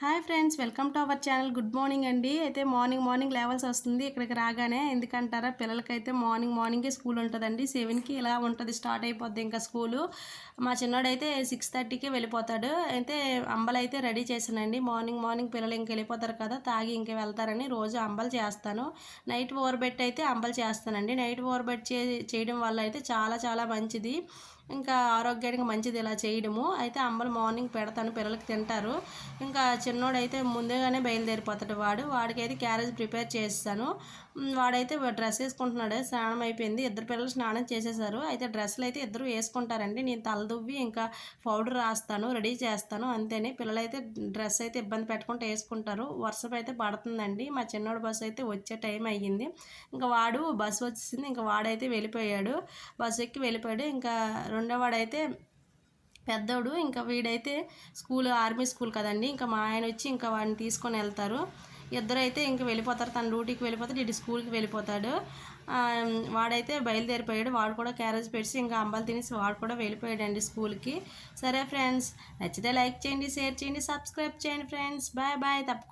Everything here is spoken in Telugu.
Hi friends welcome to our channel. Good morning అండి. అయితే మార్నింగ్ మార్నింగ్ లెవెల్స్ వస్తుంది. ఇక్కడికి రాగానే ఎందుకంటారా పిల్లలకైతే మార్నింగ్ మార్నింగే స్కూల్ ఉంటుందండి. సెవెన్కి ఇలా ఉంటుంది స్టార్ట్ అయిపోద్ది ఇంకా స్కూలు. మా చిన్నోడైతే సిక్స్ థర్టీకి వెళ్ళిపోతాడు. అయితే అంబలు అయితే రెడీ చేశానండి. మార్నింగ్ మార్నింగ్ పిల్లలు ఇంక వెళ్ళిపోతారు కదా తాగి ఇంక వెళ్తారని రోజు అంబలు చేస్తాను. నైట్ ఓవర్బెట్ అయితే అంబలు చేస్తానండి. నైట్ ఓవర్బెట్ చే చేయడం వల్ల అయితే చాలా చాలా మంచిది. ఇంకా ఆరోగ్యానికి మంచిది ఇలా చేయడము. అయితే అమ్మలు మార్నింగ్ పెడతాను పిల్లలకి తింటారు. ఇంకా చిన్నోడైతే ముందుగానే బయలుదేరిపోతాడు వాడు. వాడికైతే క్యారేజ్ ప్రిపేర్ చేస్తాను. వాడైతే డ్రెస్ వేసుకుంటున్నాడు. స్నానం అయిపోయింది. ఇద్దరు పిల్లలు స్నానం చేసేసారు. అయితే డ్రెస్సులు అయితే ఇద్దరు వేసుకుంటారండి. నేను తలదువ్వి ఇంకా పౌడర్ రాస్తాను రెడీ చేస్తాను. అంతేనే. పిల్లలైతే డ్రెస్ అయితే ఇబ్బంది పెట్టుకుంటూ వేసుకుంటారు. వర్షం అయితే పడుతుందండి. మా చిన్నోడు బస్సు అయితే వచ్చే టైం అయ్యింది. ఇంకా వాడు బస్సు వచ్చేసింది. ఇంకా వాడైతే వెళ్ళిపోయాడు. బస్సు ఎక్కి వెళ్ళిపోయాడు. ఇంకా రెండోవాడైతే పెద్దోడు ఇంకా వీడైతే స్కూల్ ఆర్మీ స్కూల్ కదండి. ఇంకా మా ఆయన వచ్చి ఇంకా వాడిని తీసుకొని వెళ్తారు. ఇద్దరు అయితే ఇంక వెళ్ళిపోతారు. తన డ్యూటీకి వెళ్ళిపోతాడు ఇటు స్కూల్కి వెళ్ళిపోతాడు. వాడైతే బయలుదేరిపోయాడు. వాడు కూడా క్యారేజ్ పెట్టి ఇంకా అంబలు తినేసి వాడు కూడా వెళ్ళిపోయాడండి స్కూల్కి. సరే ఫ్రెండ్స్ నచ్చితే లైక్ చేయండి షేర్ చేయండి సబ్స్క్రైబ్ చేయండి ఫ్రెండ్స్. Bye bye. తప్పకుండా